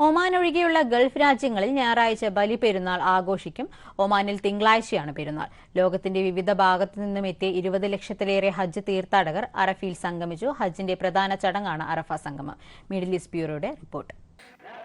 Oman ഒഴികെയുള്ള Gulf രാജ്യങ്ങളിൽ ഞായറാഴ്ച ബലി പെരുന്നാൾ ആഘോഷിക്കും. ഒമാനിൽ തിങ്കളാഴ്ചയാണ് പെരുന്നാൾ. ലോകത്തിന്റെ വിവിധ ഭാഗത്തു നിന്നും എത്തിയ ഇരുപത് ലക്ഷത്തിലേറെ ഹജ്ജ് തീർത്ഥാടകർ അറഫയിൽ സംഗമിച്ചു. ഹജ്ജിന്റെ പ്രധാന ചടങ്ങാണ് അറഫ സംഗമം. മിഡിൽ ഈസ്റ്റ് ബ്യൂറോയുടെ റിപ്പോർട്ട്.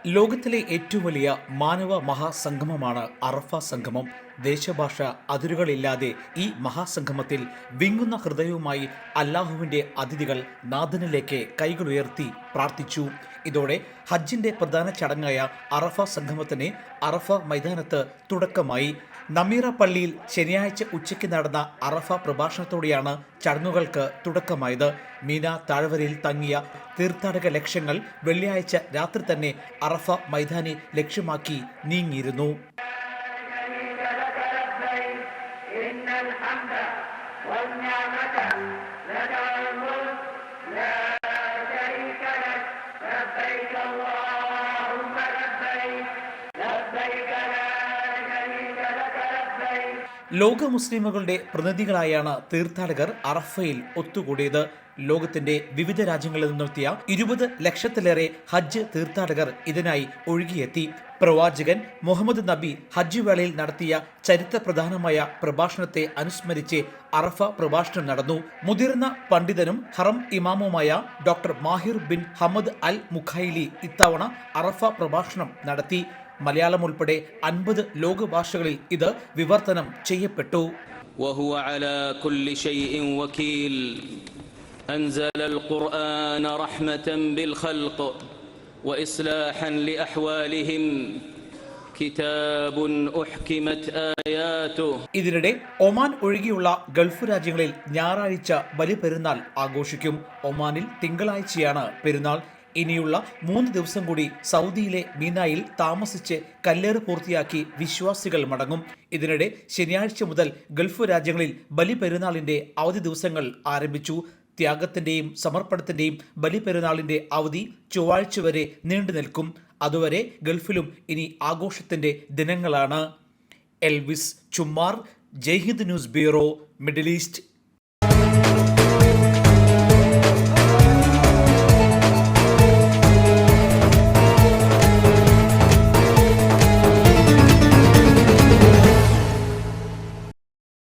ലോകത്തിലെ ഏറ്റവും വലിയ മാനവ മഹാസംഗമമാണ് അറഫ സംഗമം. ദേശഭാഷ അതിരുകളില്ലാതെ ഈ മഹാസംഗമത്തിൽ വിങ്ങുന്ന ഹൃദയവുമായി അല്ലാഹുവിന്റെ അതിഥികൾ നാഥനിലേക്ക് കൈകളുയർത്തി പ്രാർത്ഥിച്ചു. ഇതോടെ ഹജ്ജിന്റെ പ്രധാന ചടങ്ങായ അറഫ സംഗമത്തിന് അറഫ മൈതാനത്ത് തുടക്കമായി. നമീറ പള്ളിയിൽ ശനിയാഴ്ച ഉച്ചയ്ക്ക് നടന്ന അറഫ പ്രഭാഷണത്തോടെയാണ് ചടങ്ങുകൾക്ക് തുടക്കമായത്. മീന താഴ്വരയിൽ തങ്ങിയ തീർത്ഥാടക ലക്ഷ്യങ്ങൾ വെള്ളിയാഴ്ച രാത്രി തന്നെ അറഫ മൈതാനി ലക്ഷ്യമാക്കി നീങ്ങിയിരുന്നു. ലോക മുസ്ലിമുകളുടെ പ്രതിനിധികളായാണ് തീർത്ഥാടകർ അറഫയിൽ ഒത്തുകൂടിയത്. ലോകത്തിന്റെ വിവിധ രാജ്യങ്ങളിൽ നിന്നെത്തിയ ഇരുപത് ലക്ഷത്തിലേറെ ഹജ്ജ് തീർത്ഥാടകർ ഇതിനായി ഒഴുകിയെത്തി. പ്രവാചകൻ മുഹമ്മദ് നബി ഹജ്ജ് വേളയിൽ നടത്തിയ ചരിത്രപ്രധാനമായ പ്രഭാഷണത്തെ അനുസ്മരിച്ച് അറഫ പ്രഭാഷണം നടന്നു. മുതിർന്ന പണ്ഡിതനും ഹറം ഇമാമുമായ doctor Maher bin Hamad Al Muaiqly ഇത്തവണ അറഫ പ്രഭാഷണം നടത്തി. മലയാളം ഉൾപ്പെടെ അൻപത് ലോകഭാഷകളിൽ ഇത് വിവർത്തനം ചെയ്യപ്പെട്ടു وهو على كل شيء وكيل انزل القران رحمه بالخلق واصلاحا لاحوالهم كتاب احكمت اياته ഇതിനിടെ ഒമാൻ ഒഴികെയുള്ള ഗൾഫ് രാജ്യങ്ങളിൽ ഞായറാഴ്ച ബലിപെരുന്നാൾ ആഘോഷിക്കും ഒമാനിൽ തിങ്കളാഴ്ചയാണ് പെരുന്നാൾ ഇനിയുള്ള മൂന്ന് ദിവസം കൂടി സൗദിയിലെ മീനായിൽ താമസിച്ച് കല്ലേറ് പൂർത്തിയാക്കി വിശ്വാസികൾ മടങ്ങും. ഇതിനിടെ ശനിയാഴ്ച മുതൽ ഗൾഫ് രാജ്യങ്ങളിൽ ബലിപെരുന്നാളിന്റെ അവധി ദിവസങ്ങൾ ആരംഭിച്ചു. ത്യാഗത്തിന്റെയും സമർപ്പണത്തിന്റെയും ബലിപെരുന്നാളിന്റെ അവധി ചൊവ്വാഴ്ച വരെ നീണ്ടു നിൽക്കും. അതുവരെ ഗൾഫിലും ഇനി ആഘോഷത്തിന്റെ ദിനങ്ങളാണ്. Elvis Chummar Jaihind news bureau Middle East.